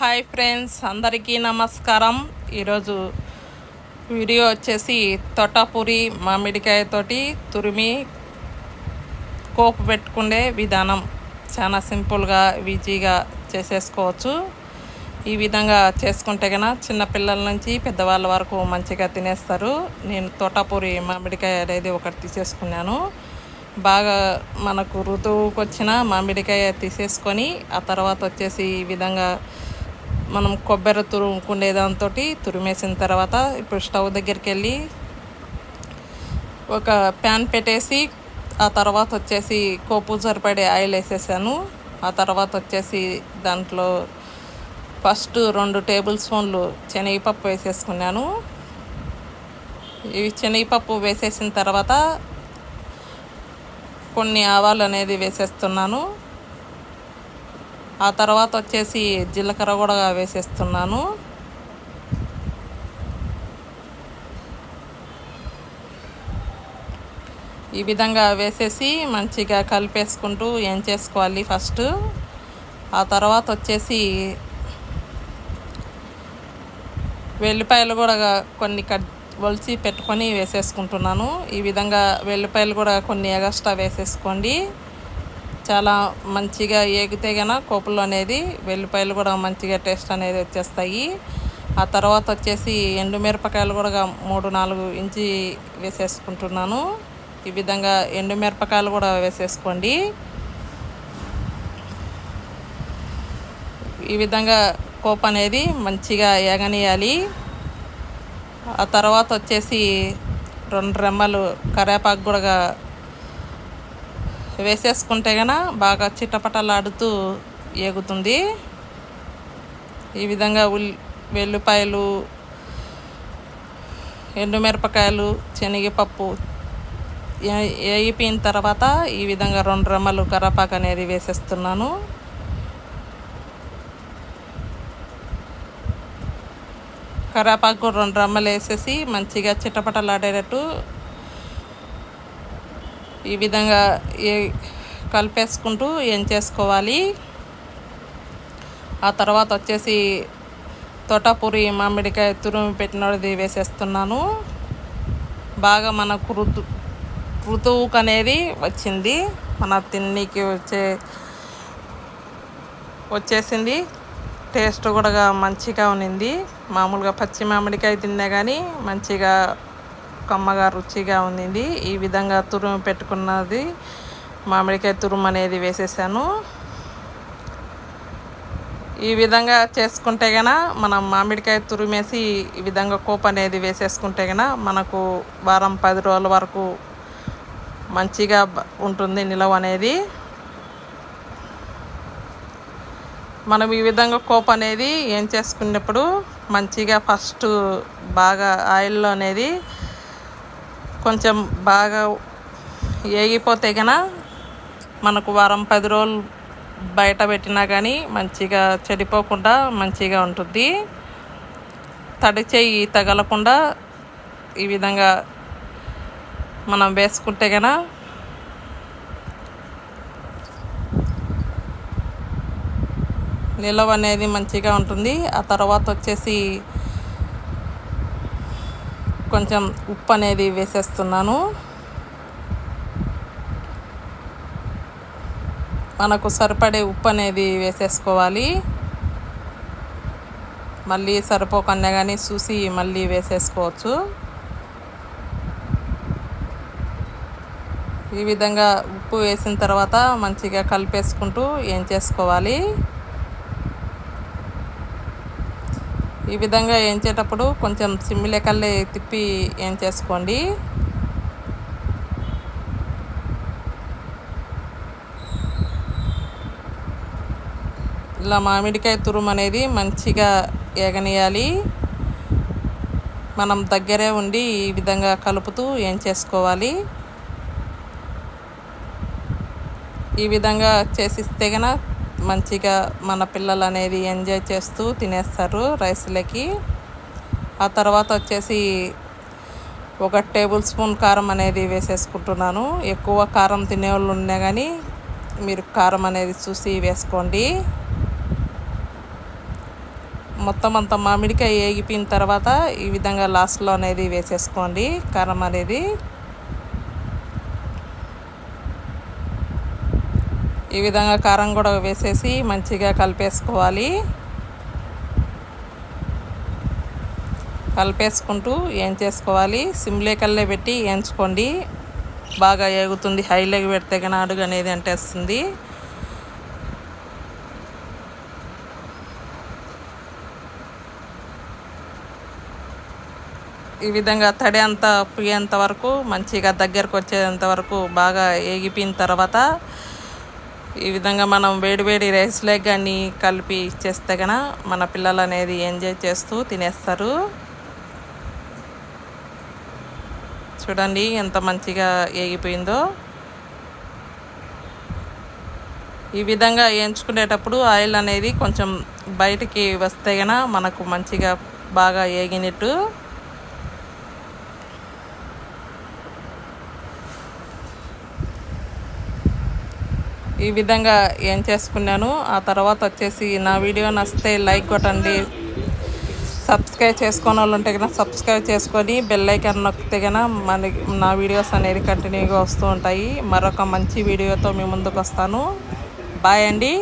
Hi friends అందరికీ నమస్కారం. ఈరోజు వీడియో వచ్చేసి తోటాపూరి మామిడికాయతోటి తురిమి కోపు పెట్టుకునే విధానం. చాలా సింపుల్గా ఈజీగా చేసేసుకోవచ్చు. ఈ విధంగా చేసుకుంటే కనుక చిన్నపిల్లల నుంచి పెద్దవాళ్ళ వరకు మంచిగా తినేస్తారు. నేను తోటపూరి మామిడికాయ అనేది ఒకటి తీసేసుకున్నాను. బాగా మనకు ఋతువుకి వచ్చిన మామిడికాయ తీసేసుకొని ఆ తర్వాత వచ్చేసి ఈ విధంగా మనం కొబ్బరి తురుముకునే దాంతో తురిమేసిన తర్వాత ఇప్పుడు స్టవ్ దగ్గరికి వెళ్ళి ఒక ప్యాన్ పెట్టేసి ఆ తర్వాత వచ్చేసి కోపు సరిపడే ఆయిల్ వేసేసాను. ఆ తర్వాత వచ్చేసి దాంట్లో ఫస్ట్ రెండు టేబుల్ స్పూన్లు శనగపప్పు వేసేసుకున్నాను. ఇవి శనగపప్పు వేసేసిన తర్వాత కొన్ని ఆవాలు అనేది వేసేస్తున్నాను. ఆ తర్వాత వచ్చేసి జీలకర్ర కూడా వేసేస్తున్నాను. ఈ విధంగా వేసేసి మంచిగా కలిపేసుకుంటూ ఏం చేసుకోవాలి ఫస్ట్? ఆ తర్వాత వచ్చేసి వెల్లిపాయలు కూడా కొన్ని కట్ ఒలిచి పెట్టుకొని వేసేసుకుంటున్నాను. ఈ విధంగా వెల్లిపాయలు కూడా కొన్ని ఎగస్ట్రా వేసేసుకోండి. చాలా మంచిగా ఏగితే గన కోపులు అనేది వెల్లిపాయలు కూడా మంచిగా టేస్ట్ అనేది వచ్చేస్తాయి. ఆ తర్వాత వచ్చేసి ఎండుమిరపకాయలు కూడా మూడు నాలుగు ఇంచి వేసేసుకుంటున్నాను. ఈ విధంగా ఎండుమిరపకాయలు కూడా వేసేసుకోండి. ఈ విధంగా కోప అనేది మంచిగా ఏగనీయాలి. ఆ తర్వాత వచ్చేసి రెండు రెమ్మలు కరేపాకు కూడా వేసేసుకుంటే కన బాగా చిట్టపటలాడుతూ ఏగుతుంది. ఈ విధంగా ఉల్లి వెల్లిపాయలు ఎండుమిరపకాయలు శనగపప్పు వేగిపోయిన తర్వాత ఈ విధంగా రెండు రెమ్మలు కరేపాకు అనేది వేసేస్తున్నాను. కరేపాకు రెండు రమ్మలు వేసేసి మంచిగా చిట్టపటలాడేటట్టు ఈ విధంగా ఏ కలిపేసుకుంటూ ఏం చేసుకోవాలి? ఆ తర్వాత వచ్చేసి తోటపూరి మామిడికాయ తురుము పెట్టినది వేసేస్తున్నాను. బాగా మనకు ఋతు ఋతువుకు అనేది వచ్చింది. మన తిన్నీకి వచ్చే వచ్చేసింది. టేస్ట్ కూడా మంచిగా ఉన్నింది. మామూలుగా పచ్చి మామిడికాయ తిన్నా కానీ మంచిగా కమ్మగా రుచిగా ఉంది ఈ విధంగా తురుము పెట్టుకున్నది. మామిడికాయ తురుము అనేది వేసేసాను. ఈ విధంగా చేసుకుంటే గన మనం మామిడికాయ తురిమేసి ఈ విధంగా కోప్ అనేది వేసేసుకుంటే గన మనకు వారం పది రోజుల వరకు మంచిగా ఉంటుంది నిలవ అనేది. మనం ఈ విధంగా కోప్ అనేది ఏం చేసుకున్నప్పుడు మంచిగా ఫస్ట్ బాగా ఆయిల్లో అనేది కొంచెం బాగా ఏగిపోతే కన మనకు వారం పది రోజులు బయట పెట్టినా కానీ మంచిగా చెడిపోకుండా మంచిగా ఉంటుంది తడి చేయి తగలకుండా ఈ విధంగా మనం వేసుకుంటే కన నిలవ అనేది మంచిగా ఉంటుంది. ఆ తర్వాత వచ్చేసి కొంచెం ఉప్పు అనేది వేసేస్తున్నాను. మనకు సరిపడే ఉప్పు అనేది వేసేసుకోవాలి. మళ్ళీ సరిపోకుండా కానీ చూసి మళ్ళీ వేసేసుకోవచ్చు. ఈ విధంగా ఉప్పు వేసిన తర్వాత మంచిగా కలిపేసుకుంటూ ఏం చేసుకోవాలి? ఈ విధంగా వేయించేటప్పుడు కొంచెం సిమ్మిలెకల్లే తిప్పి ఏం చేసుకోండి. ఇలా మామిడికాయ తురుము అనేది మంచిగా ఏగనీయాలి. మనం దగ్గరే ఉండి ఈ విధంగా కలుపుతూ ఏం చేసుకోవాలి? ఈ విధంగా చేసిస్తే కనుక మంచిగా మన పిల్లలు అనేది ఎంజాయ్ చేస్తూ తినేస్తారు రైస్లకి. ఆ తర్వాత వచ్చేసి ఒక టేబుల్ స్పూన్ కారం అనేది వేసేసుకుంటున్నాను. ఎక్కువ కారం తినేవాళ్ళు ఉన్నా కానీ మీరు కారం అనేది చూసి వేసుకోండి. మొత్తం అంతా మామిడికాయ ఏగిపోయిన తర్వాత ఈ విధంగా లాస్ట్లో అనేది వేసేసుకోండి కారం అనేది. ఈ విధంగా కారం కూడా వేసేసి మంచిగా కలిపేసుకోవాలి. కలిపేసుకుంటూ ఏం చేసుకోవాలి? సిమ్లే కల్లే పెట్టి వేయించుకోండి బాగా ఏగుతుంది. హైలోకి పెడితే కానీ అడుగు అనేది అంటేస్తుంది. ఈ విధంగా తడి అంతా పుయ్యేంత వరకు మంచిగా దగ్గరకు వచ్చేంత వరకు బాగా ఏగిపోయిన తర్వాత ఈ విధంగా మనం వేడివేడి రైస్లే కానీ కలిపి చేస్తే కన మన పిల్లలు అనేది ఎంజాయ్ చేస్తూ తినేస్తారు. చూడండి ఎంత మంచిగా ఏగిపోయిందో. ఈ విధంగా వేయించుకునేటప్పుడు ఆయిల్ అనేది కొంచెం బయటికి వస్తే గన మనకు మంచిగా బాగా ఏగినట్టు. ఈ విధంగా ఏం చేసుకున్నాను. ఆ తర్వాత వచ్చేసి నా వీడియో నచ్చితే లైక్ కొట్టండి. సబ్స్క్రైబ్ చేసుకున్న వాళ్ళు ఉంటే కనుక సబ్స్క్రైబ్ చేసుకొని బెల్ ఐకాన్ నొక్కితే కనుక మన నా వీడియోస్ అనేది కంటిన్యూగా వస్తూ ఉంటాయి. మరొక మంచి వీడియోతో మీ ముందుకు వస్తాను. బాయ్ అండి.